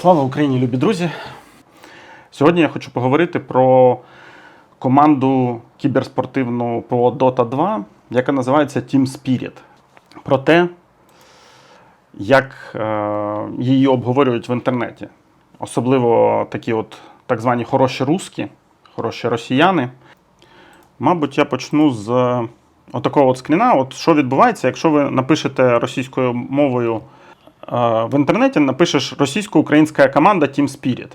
Слава Україні, любі друзі! Сьогодні я хочу поговорити про команду кіберспортивну по Dota 2, яка називається Team Spirit. Про те, як е, її обговорюють в інтернеті. Особливо такі от так звані хороші русські, хороші росіяни. Мабуть, я почну з отакого от скріна. От що відбувається, якщо ви напишете російською мовою в інтернеті, напишеш російсько-українська команда Team Spirit.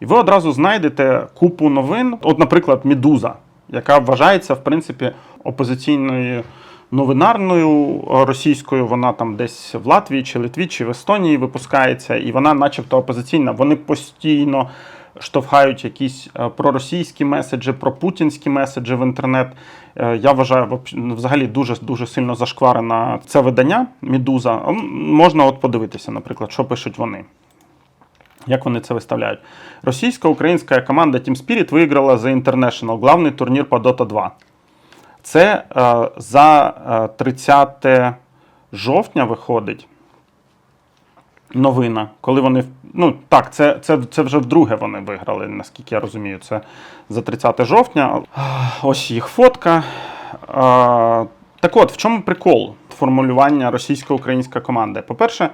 І ви одразу знайдете купу новин. От, наприклад, Медуза, яка вважається, в принципі, опозиційною новинарною російською. Вона там десь в Латвії чи Литві, чи в Естонії випускається, і вона, начебто, опозиційна. Вони постійно штовхають якісь е, проросійські меседжі, пропутінські меседжі в інтернет. Е, Я вважаю, взагалі дуже дуже сильно зашкварена це видання Медуза. Можна от подивитися, наприклад, що пишуть вони. Як вони це виставляють? Російсько-українська команда Team Spirit виграла The International, главний турнір по Dota 2. Це е, за е, 30 жовтня виходить новина, коли вони. Ну так, це, це, це вже вдруге вони виграли, наскільки я розумію. Це за 30 жовтня. Ось їх фотка. Е, так от, в чому прикол формулювання російсько-українська команда? По-перше,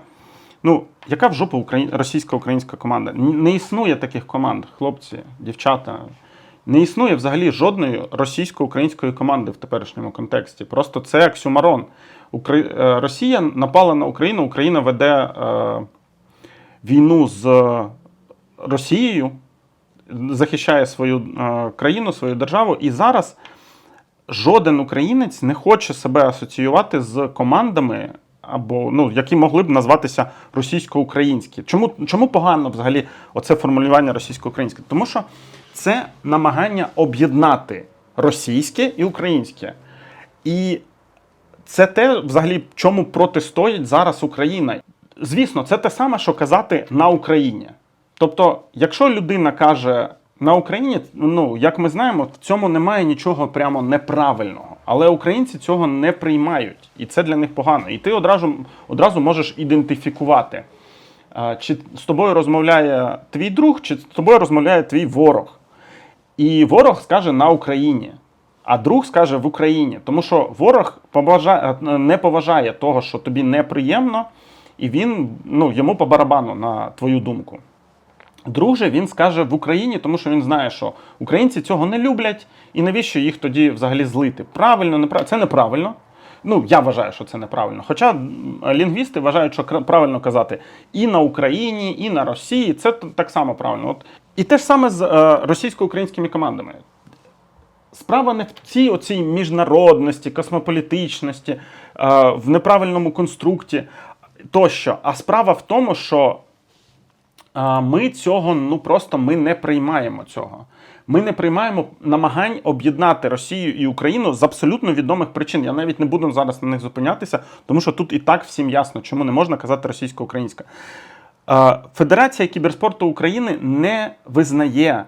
ну, яка в жопу Украї... російсько-українська команда? Не існує таких команд, хлопці, дівчата. Не існує взагалі жодної російсько-української команди в теперішньому контексті. Просто це оксюмарон. Укра... е, Росія напала на Україну, Україна веде е, війну з Росією, захищає свою е, країну, свою державу. І зараз жоден українець не хоче себе асоціювати з командами, або ну, які могли б назватися російсько-українські. Чому, чому погано взагалі оце формулювання російсько-українське? Тому що це намагання об'єднати російське і українське. І це те, взагалі, чому протистоїть зараз Україна. Звісно, це те саме, що казати на Україні. Тобто, якщо людина каже на Україні, ну як ми знаємо, в цьому немає нічого прямо неправильного. Але українці цього не приймають, і це для них погано. І ти одразу, одразу можеш ідентифікувати, чи з тобою розмовляє твій друг, чи з тобою розмовляє твій ворог. І ворог скаже на Україні, а друг скаже в Україні. Тому що ворог поважає, не поважає того, що тобі неприємно, і він ну, йому по барабану на твою думку. Друг же він скаже в Україні, тому що він знає, що українці цього не люблять, і навіщо їх тоді взагалі злити? Правильно, неправильно. Це неправильно. Ну, я вважаю, що це неправильно. Хоча лінгвісти вважають, що правильно казати і на Україні, і на Росії. Це так само правильно. От. І те ж саме з е, російсько-українськими командами. Справа не в цій оцій міжнародності, космополітичності, е, в неправильному конструкті тощо. А справа в тому, що ми цього ну просто ми не приймаємо цього. Ми не приймаємо намагань об'єднати Росію і Україну з абсолютно відомих причин. Я навіть не буду зараз на них зупинятися, тому що тут і так всім ясно, чому не можна казати російсько-українська. Федерація кіберспорту України не визнає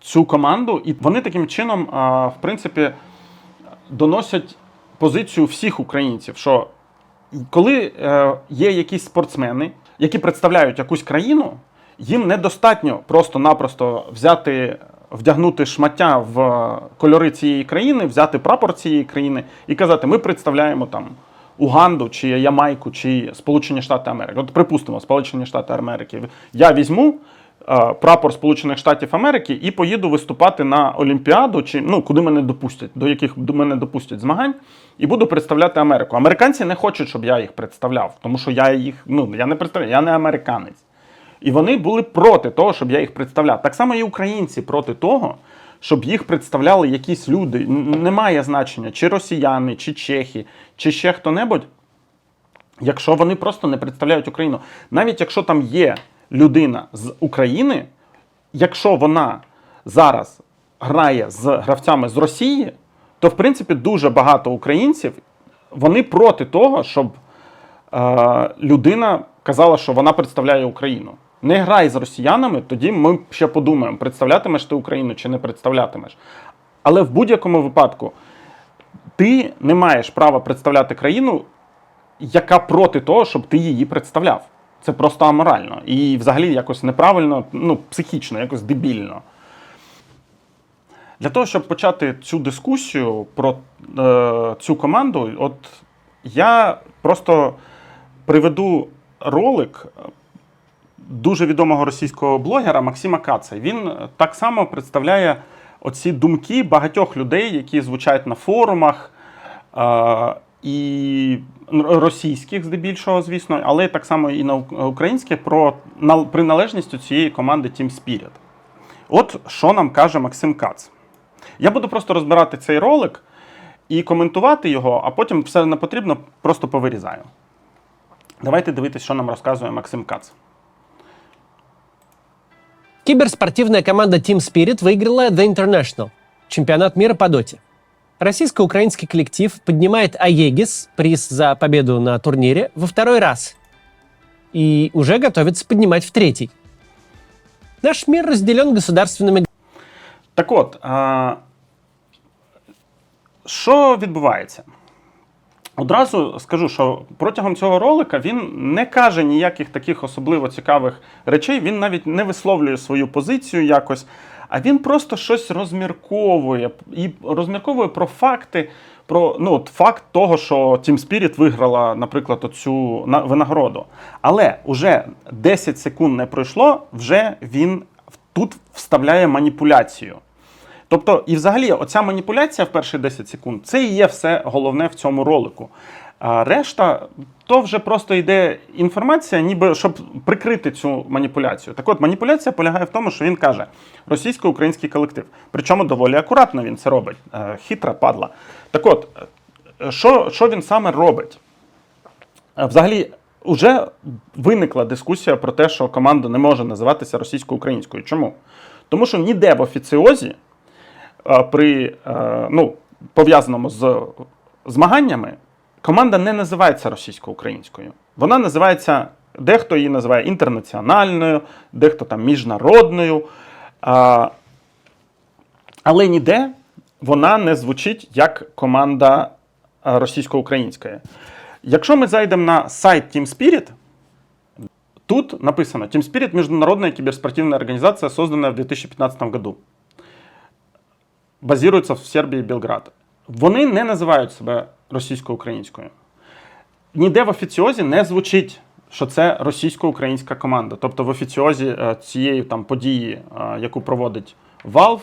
цю команду, і вони таким чином, в принципі, доносять позицію всіх українців, що коли е, є якісь спортсмени, які представляють якусь країну, їм недостатньо просто-напросто взяти, вдягнути шмаття в кольори цієї країни, взяти прапор цієї країни і казати, ми представляємо там Уганду, чи Ямайку, чи Сполучені Штати Америки. От припустимо, Сполучені Штати Америки. Я візьму прапор Сполучених Штатів Америки і поїду виступати на Олімпіаду, чи ну куди мене допустять, до яких мене допустять змагань, і буду представляти Америку. Американці не хочуть, щоб я їх представляв, тому що я їх ну я не представляю, я не американець. І вони були проти того, щоб я їх представляв. Так само і українці проти того, щоб їх представляли якісь люди. Немає значення, чи росіяни, чи чехи, чи ще хто-небудь якщо вони просто не представляють Україну. Навіть якщо там є людина з України, якщо вона зараз грає з гравцями з Росії, то в принципі дуже багато українців вони проти того, щоб е, людина казала, що вона представляє Україну. Не грай з росіянами, тоді ми ще подумаємо, представлятимеш ти Україну чи не представлятимеш. Але в будь-якому випадку ти не маєш права представляти країну, яка проти того, щоб ти її представляв. Це просто аморально. І взагалі якось неправильно, ну, психічно, якось дебільно. Для того, щоб почати цю дискусію про е, цю команду, от я просто приведу ролик дуже відомого російського блогера Максима Каца. Він так само представляє оці думки багатьох людей, які звучать на форумах. Е, і російських, здебільшого, звісно, але так само і на українських про приналежність цієї команди Team Spirit. От що нам каже Максим Кац. Я буду просто розбирати цей ролик і коментувати його, а потім все не потрібно, просто повирізаю. Давайте дивитися, що нам розказує Максим Кац. Киберспортивная команда Team Spirit выиграла The International, чемпионат мира по доте. Российско-украинский коллектив поднимает Аегис, приз за победу на турнире, во второй раз. И уже готовится поднимать в третий. Наш мир разделен государственными Так от, а, що відбувається? Одразу скажу, що протягом цього ролика він не каже ніяких таких особливо цікавих речей, він навіть не висловлює свою позицію якось, а він просто щось розмірковує і розмірковує про факти. Про ну, от факт того, що Team Spirit виграла, наприклад, оцю винагороду. Але уже 10 секунд не пройшло, вже він тут вставляє маніпуляцію. Тобто, і взагалі, оця маніпуляція в перші 10 секунд це і є все головне в цьому ролику. А решта то вже просто йде інформація, ніби щоб прикрити цю маніпуляцію. Так от, маніпуляція полягає в тому, що він каже російсько-український колектив. Причому доволі акуратно він це робить. Е, Хитра падла. Так от, е, що, що він саме робить? Е, Взагалі, вже виникла дискусія про те, що команда не може називатися російсько-українською. Чому? Тому що ніде в офіціозі при ну, пов'язаному з змаганнями команда не називається російсько-українською. Вона називається, дехто її називає інтернаціональною, дехто там міжнародною. А, але ніде вона не звучить як команда російсько-українська. Якщо ми зайдемо на сайт Team Spirit, тут написано Team Spirit – международная киберспортивная организация, созданная в 2015 году. Базируется в Сербії Белград. Вони не називають себе російсько-українською. Ніде в офіціозі не звучить, що це російсько-українська команда. Тобто в офіціозі е, цієї там події, е, яку проводить Valve,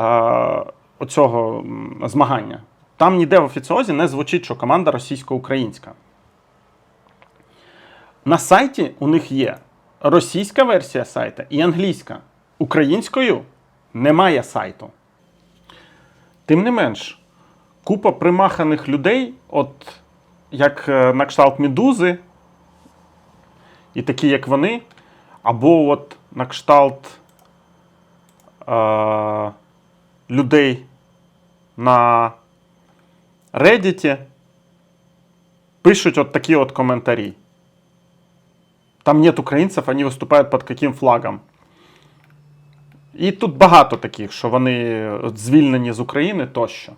е, оцього змагання, там ніде в офіціозі не звучить, що команда російсько-українська. На сайті у них є російська версія сайта і англійська. Українською немає сайту. Тим не менш, купа примаханих людей, от як е, на кшталт Медузи, і такі, як вони, або от на кшталт е, людей на Reddit, пишуть от такі от коментарі. Там нет українців, вони виступають під яким флагом. І тут багато таких, що вони звільнені з України тощо.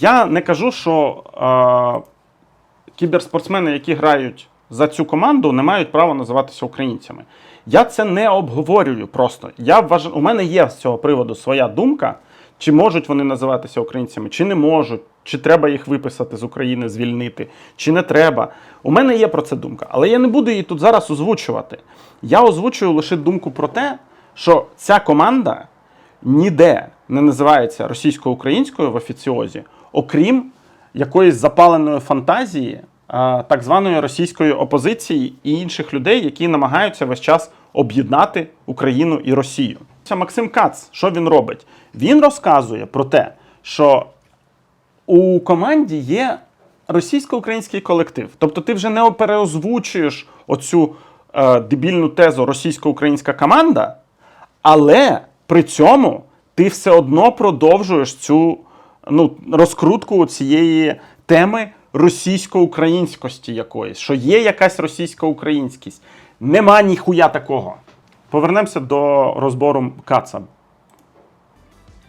Я не кажу, що е, кіберспортсмени, які грають за цю команду, не мають права називатися українцями. Я це не обговорюю просто. Я вваж... У мене є з цього приводу своя думка, чи можуть вони називатися українцями, чи не можуть, чи треба їх виписати з України, звільнити, чи не треба. У мене є про це думка, але я не буду її тут зараз озвучувати. Я озвучую лише думку про те, що ця команда ніде не називається російсько-українською в офіціозі, окрім якоїсь запаленої фантазії так званої російської опозиції і інших людей, які намагаються весь час об'єднати Україну і Росію. Максим Кац, що він робить? Він розказує про те, що у команді є російсько-український колектив. Тобто ти вже не переозвучуєш оцю е, дебільну тезу російсько-українська команда, але при цьому ти все одно продовжуєш цю ну, розкрутку цієї теми російсько-українськості якоїсь, що є якась російська українськість. Нема ніхуя такого. Повернемося до розбору Каца.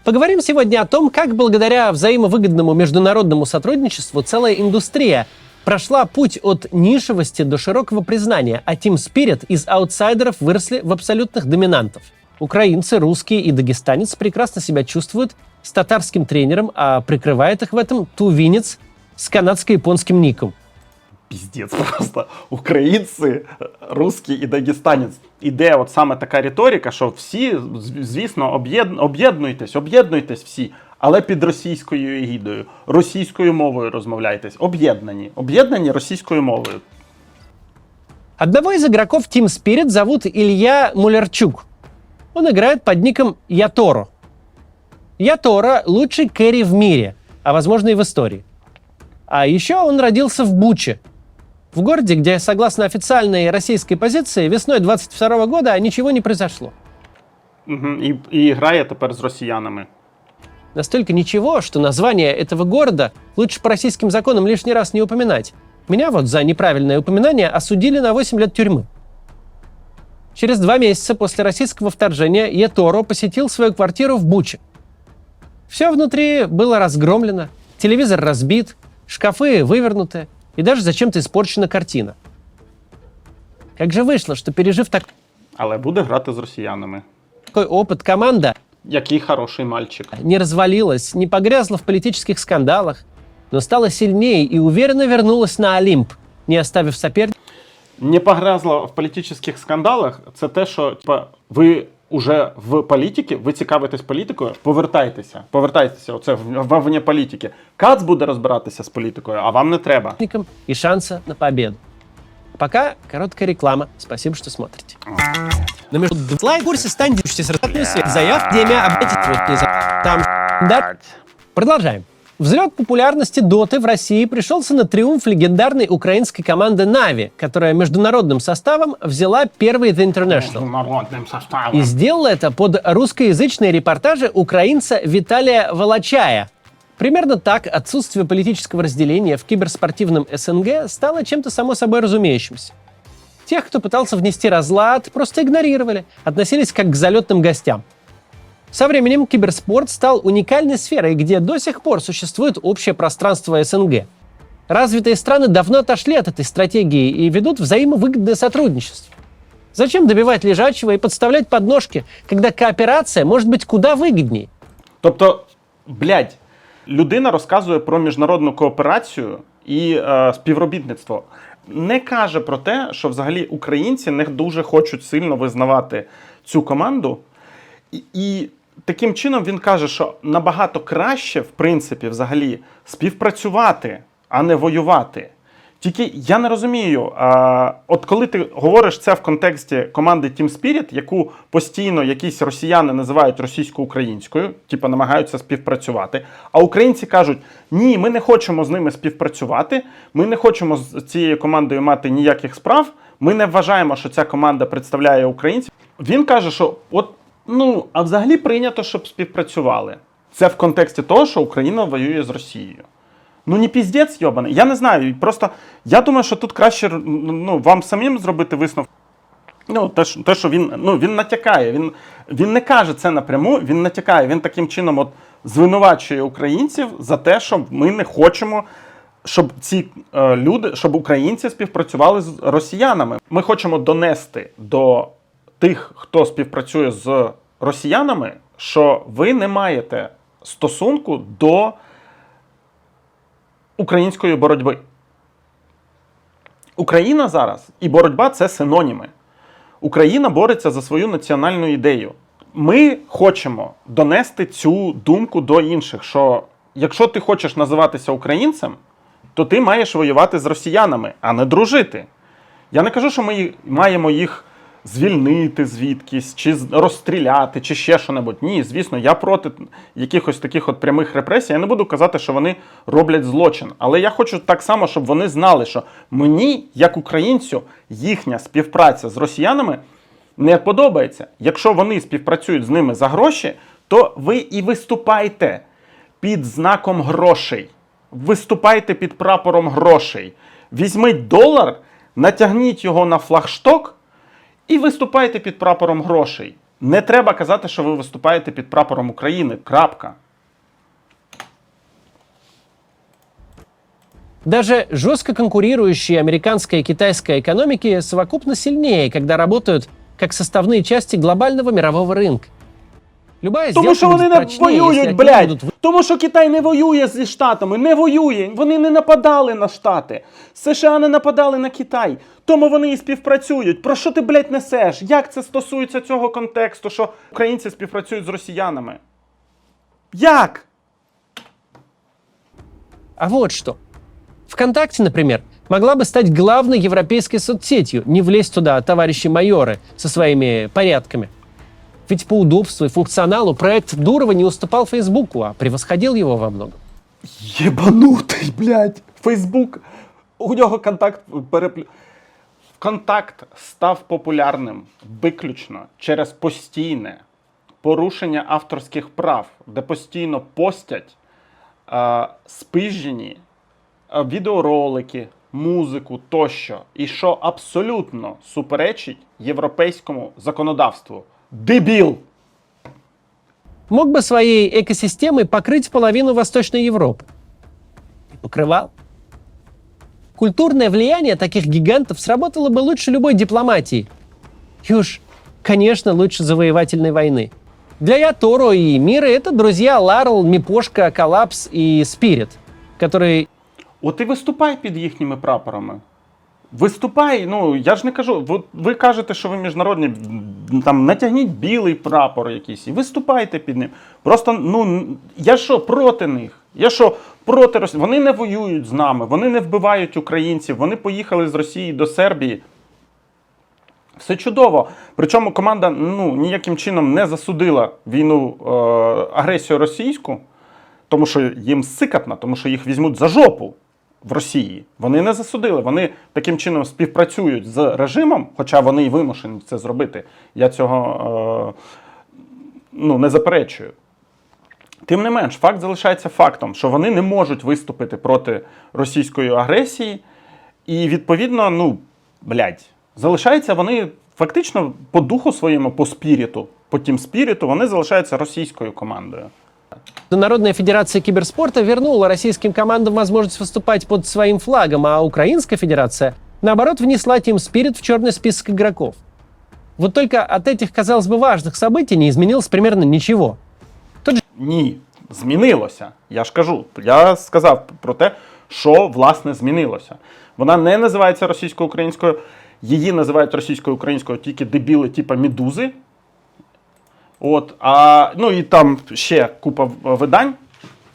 Поговорим сегодня о том, как благодаря взаимовыгодному международному сотрудничеству целая индустрия прошла путь от нишевости до широкого признания, а Team Spirit из аутсайдеров выросли в абсолютных доминантов. Украинцы, русские и дагестанец прекрасно себя чувствуют с татарским тренером, а прикрывает их в этом тувинец с канадско-японским ником. Піздець просто. Українці, русські і дагестанець. Іде от саме така риторика, що всі, звісно, об'єд- об'єднуйтесь, об'єднуйтесь всі, але під російською егідою, російською мовою розмовляйтесь. Об'єднані. Об'єднані російською мовою. Одного из игроков Team Spirit зовут Илья Мулерчук. Он играет под ником Яторо. Яторо – лучший кэрри в мире, а возможно и в истории. А еще он родился в Буче, в городе, где, согласно официальной российской позиции, весной 22 года ничего не произошло. Угу. І, і грає тепер з росіянами. Настолько ничего, что название этого города лучше по российским законам лишний раз не упоминать. Меня вот за неправильное упоминание осудили на 8 лет тюрьмы. Через два месяца после российского вторжения Еторо посетил свою квартиру в Буче. все внутри было разгромлено, телевизор разбит, шкафы вывернуты и даже зачем-то испорчена картина. Как же вышло, что пережив так- Але буде грати з росіянами. такой опыт, команда Який хороший мальчик. не развалилась, не погрязла в политических скандалах, но стала сильнее и уверенно вернулась на Олимп, не оставив соперника Не погрязла в політичних скандалах. Це те, що типа, ви уже в політиці, ви цікавитесь політикою, повертайтеся. Повертайтеся. Оце в- вовне політики. Кац буде розбиратися з політикою, а вам не треба. и шанса на победу. А Пока короткая реклама. Спасибо, что смотрите. На между лайк в курсе стань с свет. Заяв время обратите вот не за- там. Да. Продолжаем. Взлет популярности Доты в России пришелся на триумф легендарной украинской команды Нави, которая международным составом взяла первый The International. И сделала это под русскоязычные репортажи украинца Виталия Волочая. Примерно так отсутствие политического разделения в киберспортивном СНГ стало чем-то само собой разумеющимся. Тех, кто пытался внести разлад, просто игнорировали, относились как к залетным гостям. Со временем киберспорт стал уникальной сферой, где до сих пор существует общее пространство СНГ. Развитые страны давно отошли от этой стратегии и ведут взаимовыгодное сотрудничество. Зачем добивать лежачего и подставлять подножки, когда кооперация может быть куда выгоднее? Тобто, блядь, людина розказує про міжнародну кооперацію і е, співробітництво. Не каже про те, що взагалі українці не дуже хочуть сильно визнавати цю команду. І, і таким чином він каже, що набагато краще, в принципі, взагалі, співпрацювати, а не воювати. Тільки я не розумію, а, от коли ти говориш це в контексті команди Team Spirit, яку постійно якісь росіяни називають російсько-українською, типу намагаються співпрацювати, а українці кажуть: ні, ми не хочемо з ними співпрацювати, ми не хочемо з цією командою мати ніяких справ, ми не вважаємо, що ця команда представляє українців. Він каже, що от ну а взагалі прийнято, щоб співпрацювали. Це в контексті того, що Україна воює з Росією. Ну не піздець, йобаний. Я не знаю. Просто я думаю, що тут краще ну, вам самим зробити висновок. Ну, те, що, те, що він, ну, він натякає, він, він не каже це напряму, він натякає. Він таким чином от звинувачує українців за те, що ми не хочемо, щоб ці е, люди, щоб українці співпрацювали з росіянами. Ми хочемо донести до тих, хто співпрацює з росіянами, що ви не маєте стосунку до української боротьби. Україна зараз і боротьба це синоніми. Україна бореться за свою національну ідею. Ми хочемо донести цю думку до інших, що якщо ти хочеш називатися українцем, то ти маєш воювати з росіянами, а не дружити. Я не кажу, що ми маємо їх звільнити звідкись, чи розстріляти, чи ще що-небудь. Ні, звісно, я проти якихось таких от прямих репресій. Я не буду казати, що вони роблять злочин. Але я хочу так само, щоб вони знали, що мені, як українцю, їхня співпраця з росіянами не подобається. Якщо вони співпрацюють з ними за гроші, то ви і виступайте під знаком грошей. Виступайте під прапором грошей. Візьміть долар, натягніть його на флагшток і виступайте під прапором грошей. Не треба казати, що ви виступаєте під прапором України. Крапка. Даже жестко конкурирующие американская и китайская экономики совокупно сильнее, когда работают как составные части глобального мирового рынка. Любая Тому що вони не воюють, блядь. Тому що Китай не воює зі Штатами, не воює. Вони не нападали на Штати. США не нападали на Китай. Тому вони і співпрацюють. Про що ти, блядь, несеш? Як це стосується цього контексту, що українці співпрацюють з росіянами? Як? А вот что. ВКонтакте, например, могла бы стать главной европейской соцсетью, не влезть туда товарищи майоры со своими порядками. Ведь по удобству и функционалу проект Дурова не уступал Фейсбуку, а превосходил его во многом. Єбанутий, блядь. Фейсбук. У нього контакт переплю. Контакт став популярним виключно через постійне порушення авторських прав, де постійно постять е, спижені е, відеоролики, музику тощо, і що абсолютно суперечить європейському законодавству. Дебіл! Мог бы своей экосистемой покрыть половину Восточной Европы. И покрывал. Культурное влияние таких гигантов сработало бы лучше любой дипломатии. И уж, конечно, лучше завоевательной войны. Для Яторо и Мира это друзья Ларл, Мипошка, Коллапс и Спирит, которые От і виступай під їхніми прапорами. Виступай, ну я ж не кажу. от Ви кажете, що ви міжнародні, там натягніть білий прапор якийсь і виступайте під ним. Просто ну я що проти них? Я що проти Росії? Вони не воюють з нами, вони не вбивають українців, вони поїхали з Росії до Сербії. Все чудово. Причому команда ну, ніяким чином не засудила війну е, агресію російську, тому що їм сикатно, тому що їх візьмуть за жопу в Росії. Вони не засудили. Вони таким чином співпрацюють з режимом, хоча вони й вимушені це зробити. Я цього е, ну, не заперечую. Тим не менш, факт залишається фактом, що вони не можуть виступити проти російської агресії, і відповідно, ну, блядь, залишаються вони фактично по духу своєму, по спіріту, по тім спіріту, вони залишаються російською командою. Народная федерация киберспорта вернула российским командам возможность выступать под своим флагом, а Украинская федерация, наоборот, внесла Team Spirit в черный список игроков. Вот только от этих, казалось бы, важных событий не изменилось примерно ничего. Ні, змінилося. Я ж кажу, я сказав про те, що власне змінилося. Вона не називається російсько-українською, її називають російсько-українською тільки дебіли, типа Медузи. От, а, ну і там ще купа видань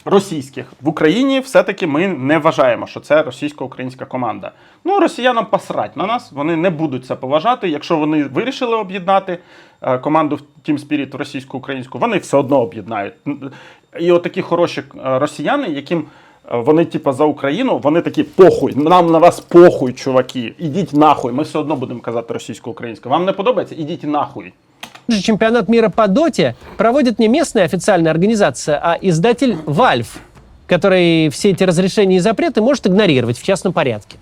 російських. В Україні все-таки ми не вважаємо, що це російсько-українська команда. Ну, росіянам посрать на нас, вони не будуть це поважати. Якщо вони вирішили об'єднати е, команду в Team Spirit російсько-українську, вони все одно об'єднають. І отакі хороші е, росіяни, яким е, вони, типа, за Україну, вони такі похуй, нам на вас похуй, чуваки. Ідіть нахуй. Ми все одно будемо казати російсько-українською. Вам не подобається? Ідіть нахуй. Тот же чемпионат мира по доте проводит не местная официальная организация, а издатель Valve, который все эти разрешения и запреты может игнорировать в частном порядке.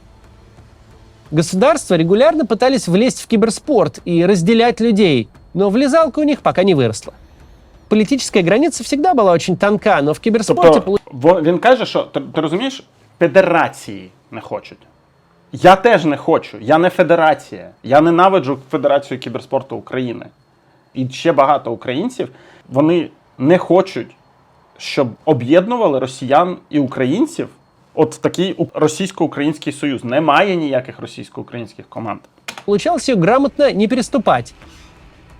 Государства регулярно пытались влезть в киберспорт и разделять людей, но влезалка у них пока не выросла. Политическая граница всегда была очень тонка, но в киберспорте Тобто во- він каже, що ти, ти розумієш, федерації не хочуть. Я теж не хочу. Я не федерація. Я ненавиджу Федерацію кіберспорту України. І ще багато українців вони не хочуть, щоб об'єднували росіян і українців. От в такий у- російсько-український союз. Немає ніяких російсько-українських команд. получалось ее грамотно не переступать.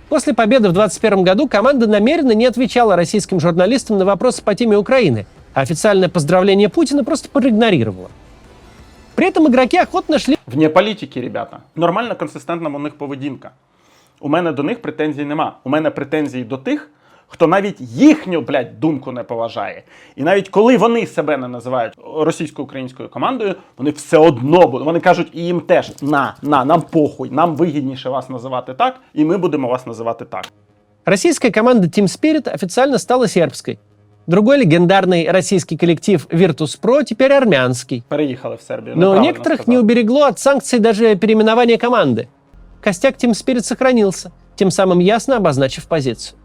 После победы в 2021 году команда намеренно не отвечала российским журналистам на вопросы по теме Украины, а официальное поздравление Путина просто проигнорировала. При этом игроки охотно шли Вне політики, ребята. Нормальна, консистентна у них поведінка. У мене до них претензій нема. У мене претензії до тих, хто навіть їхню, блядь, думку не поважає. І навіть коли вони себе не називають російсько-українською командою, вони все одно будуть. Вони кажуть і їм теж на, на, нам похуй, нам вигідніше вас називати так, і ми будемо вас називати так. Российская команда Team Spirit официально стала сербской. Другой легендарный российский коллектив Virtus.pro теперь армянский. Переїхали в Сербію. Но неправильно некоторых сказав. не уберегло от санкций даже переименование команды. Костяк Team Spirit сохранился, тем самым ясно обозначив позицию.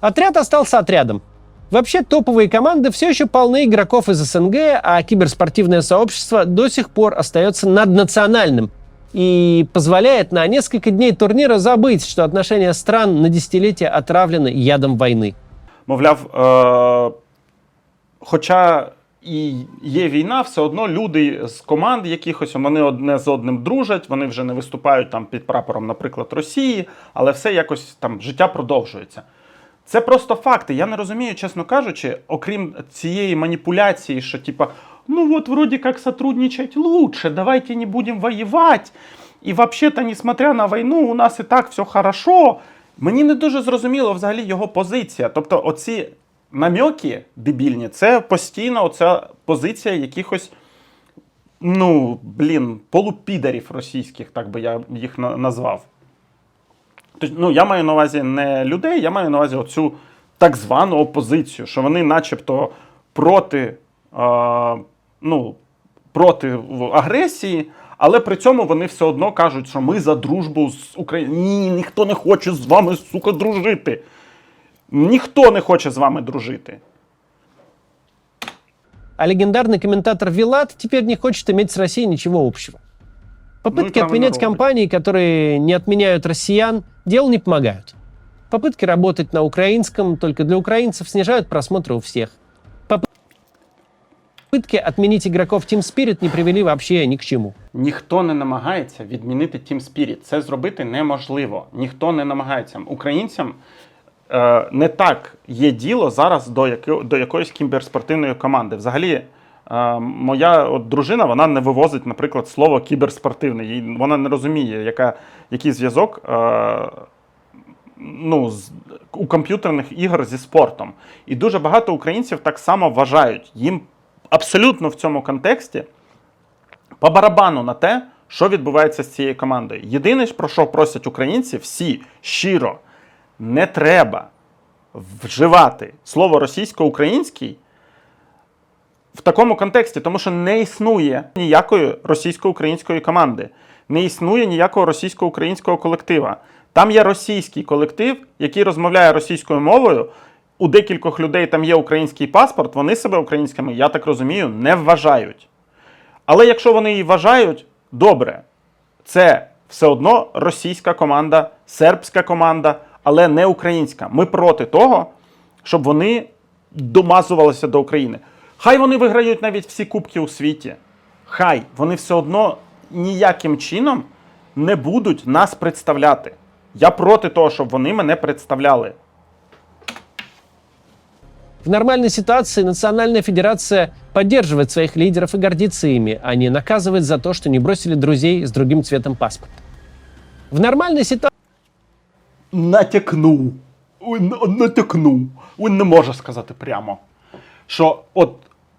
Отряд остался отрядом. Вообще топовые команды все еще полны игроков из СНГ, а киберспортивное сообщество до сих пор остается наднациональным и позволяет на несколько дней турнира забыть, что отношения стран на десятилетия отравлены ядом войны. Мовляв, е- хоча і є війна, все одно люди з команд якихось вони одне з одним дружать, вони вже не виступають там під прапором, наприклад, Росії, але все якось там життя продовжується. Це просто факти. Я не розумію, чесно кажучи, окрім цієї маніпуляції, що типа, ну от вроді як сотрудничать лучше, давайте не будемо воювати. І взагалі-то, несмотря на війну, у нас і так все хорошо. Мені не дуже зрозуміло взагалі його позиція. Тобто, оці намьоки дебільні, це постійно оця позиція якихось, ну, блін, полупідерів російських, так би я їх назвав. Тобто, ну, я маю на увазі не людей, я маю на увазі оцю так звану опозицію, що вони начебто проти, е, ну, проти агресії, але при цьому вони все одно кажуть, що ми за дружбу з Україною. Ні, ніхто не хоче з вами, сука, дружити. Ніхто не хоче з вами дружити. А легендарный комментатор Вилат теперь не хочет иметь с Россией ничего общего. Попытки Ну и правильно отменять робит. компании, которые не отменяют россиян, делу не помогают. Попытки работать на украинском только для украинцев снижают просмотры у всех. Поп- Попытки отменить игроков Team Spirit не привели вообще ни к чему. Ніхто не намагається відмінити Team Spirit. Це зробити неможливо. Ніхто не намагається. Українцям е, не так є діло зараз до, яки, до якоїсь кіберспортивної команди. Взагалі, е, моя от дружина вона не вивозить, наприклад, слово кіберспортивний. Вона не розуміє, яка, який зв'язок. Е, Ну, з, у комп'ютерних ігор зі спортом. І дуже багато українців так само вважають. Їм абсолютно в цьому контексті по барабану на те, що відбувається з цією командою. Єдине, про що просять українці, всі щиро, не треба вживати слово російсько-український в такому контексті, тому що не існує ніякої російсько-української команди, не існує ніякого російсько-українського колектива. Там є російський колектив, який розмовляє російською мовою. У декількох людей там є український паспорт, вони себе українськими, я так розумію, не вважають. Але якщо вони її вважають, добре, це все одно російська команда, сербська команда, але не українська. Ми проти того, щоб вони домазувалися до України. Хай вони виграють навіть всі кубки у світі. Хай вони все одно ніяким чином не будуть нас представляти. Я проти того, щоб вони мене представляли. В нормальной ситуации Национальная Федерация поддерживает своих лидеров и гордится ими, а не наказывает за то, что не бросили друзей с другим цветом паспорта. В нормальной ситуации натякнув. Він натякнув. Він не може сказати прямо. Що от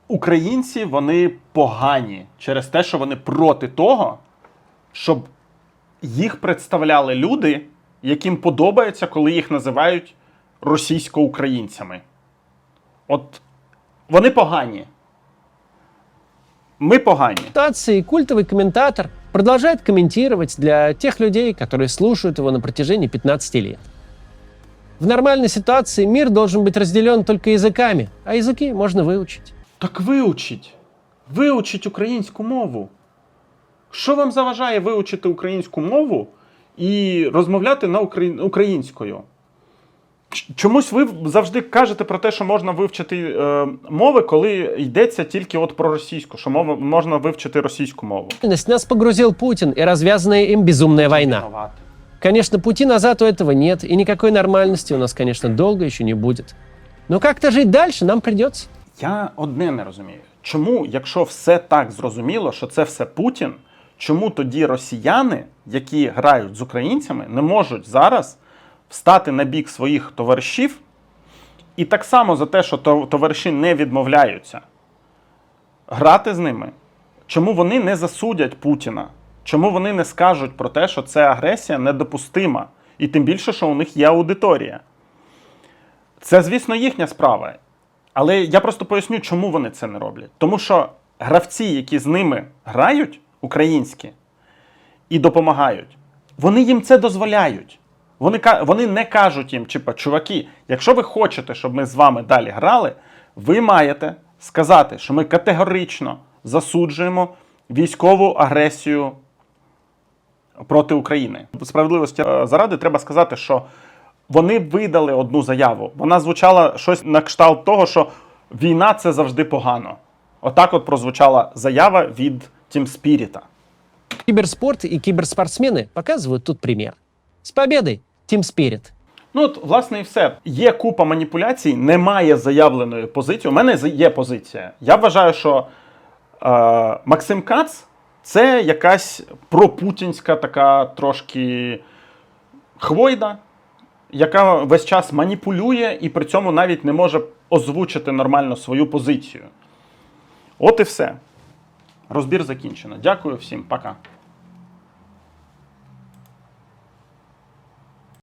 українці вони погані через те, що вони проти того, щоб їх представляли люди, яким подобається, коли їх називають російсько-українцями. От вони погані. Ми погані. ситуации культовый комментатор продолжает комментировать для тех людей, которые слушают его на протяжении 15 лет. В нормальной ситуации мир должен быть разделен только языками, а языки можно выучить. Так виучіть. Виучіть українську мову. Що вам заважає вивчити українську мову і розмовляти на украї- українською? Чомусь ви завжди кажете про те, що можна вивчити е, мови, коли йдеться тільки от про російську, що мова, можна вивчити російську мову. Нас погрузил Путин и развязанная им безумная война. Конечно, пути назад у этого нет, и никакой нормальности у нас, конечно, долго еще не будет. Но как-то жить дальше нам придется. Я одне не розумію. Чому, якщо все так зрозуміло, що це все Путін, чому тоді росіяни, які грають з українцями, не можуть зараз встати на бік своїх товаришів і так само за те, що товариші не відмовляються грати з ними? Чому вони не засудять Путіна? Чому вони не скажуть про те, що це агресія недопустима? І тим більше, що у них є аудиторія. Це, звісно, їхня справа. Але я просто поясню, чому вони це не роблять. Тому що гравці, які з ними грають, українські, і допомагають, вони їм це дозволяють. Вони, вони не кажуть їм, типа, чуваки, якщо ви хочете, щоб ми з вами далі грали, ви маєте сказати, що ми категорично засуджуємо військову агресію проти України. Справедливості е, заради треба сказати, що вони видали одну заяву. Вона звучала щось на кшталт того, що війна це завжди погано. Отак от прозвучала заява від Тім Спіріта. Киберспорт и киберспортсмены показывают тут пример. С победой, Team Spirit! Ну, от, власне, і все. Є купа маніпуляцій, немає заявленої позиції. У мене є позиція. Я вважаю, що е, Максим Кац це якась пропутінська така трошки хвойда, яка весь час маніпулює і при цьому навіть не може озвучити нормально свою позицію. От і все. Розбір закінчено. Дякую всім, пока.